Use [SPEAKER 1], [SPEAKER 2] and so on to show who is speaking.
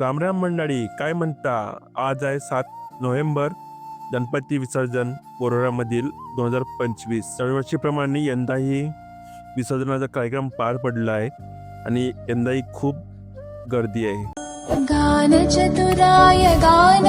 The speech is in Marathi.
[SPEAKER 1] रामराम मंडळी काय म्हणता? आज आहे सात नोव्हेंबर गणपती विसर्जन बोरोरामधील दोन हजार पंचवीस. दरवर्षीप्रमाणे यंदाही विसर्जनाचा कार्यक्रम पार पडला आहे आणि यंदाही खूप गर्दी आहे.
[SPEAKER 2] गानचतुराय गानप्राणाय